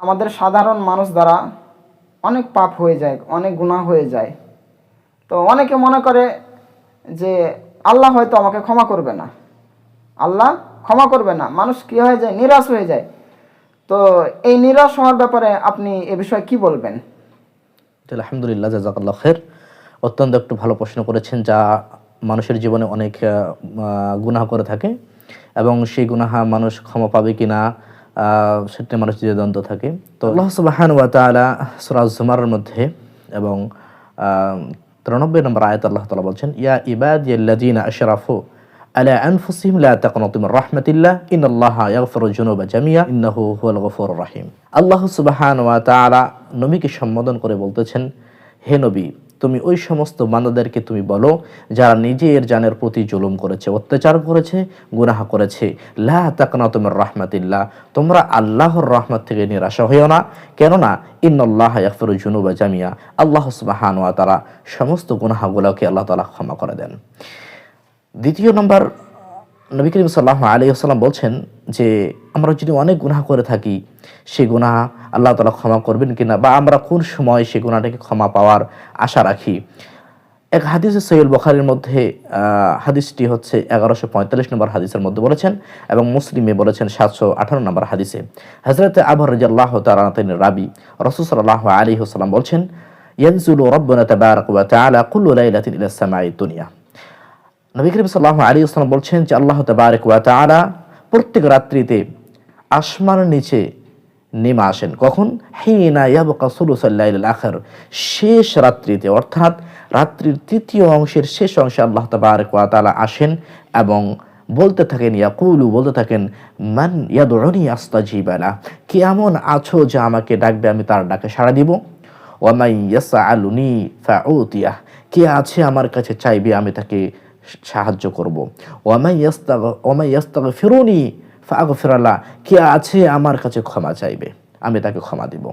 আমাদের সাধারণ মানুষ দ্বারা অনেক পাপ হয়ে যায়, অনেক গুনাহ হয়ে যায়। তো অনেকে মনে করে যে আল্লাহ হয়তো আমাকে ক্ষমা করবে না। আল্লাহ ক্ষমা করবে না। মানুষ কি হয়ে যায়? নিরাশ হয়ে যায়। তো এই নিরাশ হওয়ার ব্যাপারে আপনি এ বিষয়ে কি বলবেন? আলহামদুলিল্লাহ, জাজাকাল্লাহ খের। অত্যন্ত একটু ভালো প্রশ্ন করেছেন যা মানুষের জীবনে অনেক গুনাহ করে থাকে। এবং সেই গুনাহা মানুষ ক্ষমা পাবে কি না সেটা মানুষ দ্বন্দ্ব থাকে। তো আল্লাহ সুবাহান ওয়া তাআলা সূরা জুমারের মধ্যে এবং তিরানব্বই নম্বর আয়াত আল্লাহ তালা বলছেন ইয়া ইবাদ ইবাদিয়াল্লাযীনা আশরাফু আলা আনফুসিহিম লা তাকনাতু মির রাহমাতিল্লাহ ইন্নাল্লাহা ইয়াগফিরু যুনুবা জামিয়া ইন্নাহু হুয়াল গফুরুর রহিম। আল্লাহ সুবহানাহু ওয়া তাআলা নবীকে সম্বোধন করে বলতেছেন হে নবী তুমি ওই সমস্ত বান্দাদেরকে তুমি বলো, যারা নিজের জানের প্রতি জুলুম করেছে, অত্যাচার করেছে, গুনাহা করেছে। লা তাকনা তোমার রাহমাতিল্লাহ। তোমরা আল্লাহর রহমত থেকে নিরাশা হইও না, কেননা ইন্নল্লাহ ইয়াকফিরু জুনুবা জামিয়া। আল্লাহ সুবহানাহু ওয়া তাআলা সমস্ত গুনাহাগুলোকে আল্লাহ তালা ক্ষমা করে দেন। দ্বিতীয় নম্বর নবী করিম সাল্লাহ আলী আসসালাম বলছেন যে, আমরা যদি অনেক গুনাহ করে থাকি, সে গুনাহ আল্লাহ তালা ক্ষমা করবেন কিনা বা আমরা কোন সময় সেই গুনাহটাকে ক্ষমা পাওয়ার আশা রাখি? এক হাদিসে সৈয়দ বখারির মধ্যে হাদিসটি হচ্ছে এগারোশো পঁয়তাল্লিশ নম্বর হাদিসের মধ্যে বলেছেন এবং মুসলিমে বলেছেন সাতশো আঠারো নম্বর হাদিসে। হজরত আবর রাজিয়াল্লাহ তালাতিন রাবি, রসুল সাল্লাহ আলী হাসাল্লাম বলছেন, ইয়ানজুলু রব্বনা তাবারাক ওয়া তাআলা কুল্লু লাইলাতিন ইলা সামাই দুনিয়া। নবী করিম সাল্লাহ আলী আসলাম বলছেন যে আল্লাহ তাবারক তাআলা প্রত্যেক রাত্রিতে আসমানের নিচে নেমে আসেন। কখন? হিনা ইয়াবকা সুলুসাল্লাইল আখর। শেষ রাত্রিতে, অর্থাৎ রাত্রির তৃতীয় অংশের শেষ অংশে আল্লাহ তাবারক তাআলা আসেন এবং বলতে থাকেন, ইয়াকুলু, বলতে থাকেন, মান ইয়াদুনি আস্তাজিবালা কে এমন আছো যে আমাকে ডাকবে, আমি তার ডাকে সাড়া দিব? ওয়ামাই ইয়াসআলুনি ফাউতিয়াহ। কে আছে আমার কাছে চাইবে, আমি তাকে সাহায্য করব। ওয়ামাই ইয়াস্তাগ ফাগ ইয়াস্তাগফিরুনি ফাগফিরাল্লাহ কে আছে আমার কাছে ক্ষমা চাইবে? আমি তাকে ক্ষমা দিব।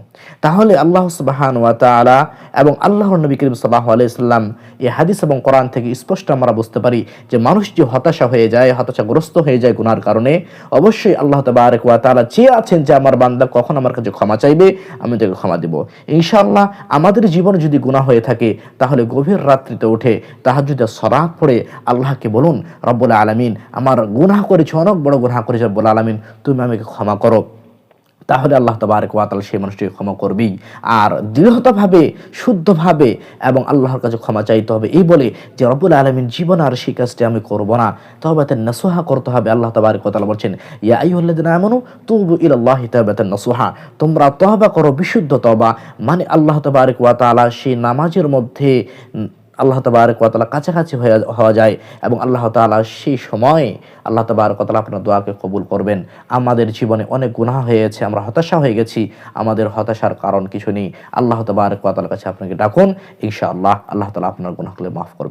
তাহলে আল্লাহ সুবাহান ওয়া তাআলা এবং আল্লাহর নবী করিম সাল্লাল্লাহু আলাইহি সাল্লাম এই হাদিস এবং কোরআন থেকে স্পষ্ট আমরা বুঝতে পারি যে মানুষ যে হতাশা হয়ে যায়, হতাশাগ্রস্ত হয়ে যায় গুনার কারণে, অবশ্যই আল্লাহ তাবারক ওয়া তাআলা চেয়ে আছেন যে আমার বান্দা কখন আমার কাছে ক্ষমা চাইবে, আমি তাকে ক্ষমা দিব। ইনশাআল্লাহ আমাদের জীবনে যদি গুনাহ হয়ে থাকে, তাহলে গভীর রাত্রিতে উঠে তাহাজ্জুদে সরাত পড়ে আল্লাহকে বলুন, রব্বুল আলামিন, আমার গুনাহ করেছে, অনেক বড় গুনাহ করেছে রব্বুল আলামিন, তুমি আমাকে ক্ষমা করো। তাহলে আল্লাহ তবারক ওয়াতাল সেই মানুষটিকে ক্ষমা করবেই। আর দৃঢ়তাভাবে, শুদ্ধভাবে এবং আল্লাহর কাছে ক্ষমা চাইতে হবে। এই বলে যে রব্বুল আলমিন জীবন আর সেই কাজটি আমি করব না। তবে তার নসোহা করতে হবে। আল্লাহ তবারক ওয়াতাল বলছেন, ইয়া তুবু তাওবাতান নসোহা। তোমরা তহবা করো, বিশুদ্ধ তবা মানে আল্লাহ তবারক ওয়াতালা সেই নামাজের মধ্যে আল্লাহ তবার কতলা কাছাকাছি হয়ে হওয়া যায় এবং আল্লাহ তালা সেই সময় আল্লাহ তবার কতলা আপনার দোয়াকে কবুল করবেন। আমাদের জীবনে অনেক গুণা হয়েছে, আমরা হতাশা হয়ে গেছি, আমাদের হতাশার কারণ কিছু নেই। আল্লাহ তবার কতলার কাছে আপনাকে ডাকুন, ইনশাআল্লাহ আল্লাহ তালা আপনার গুণাগুলো মাফ করবেন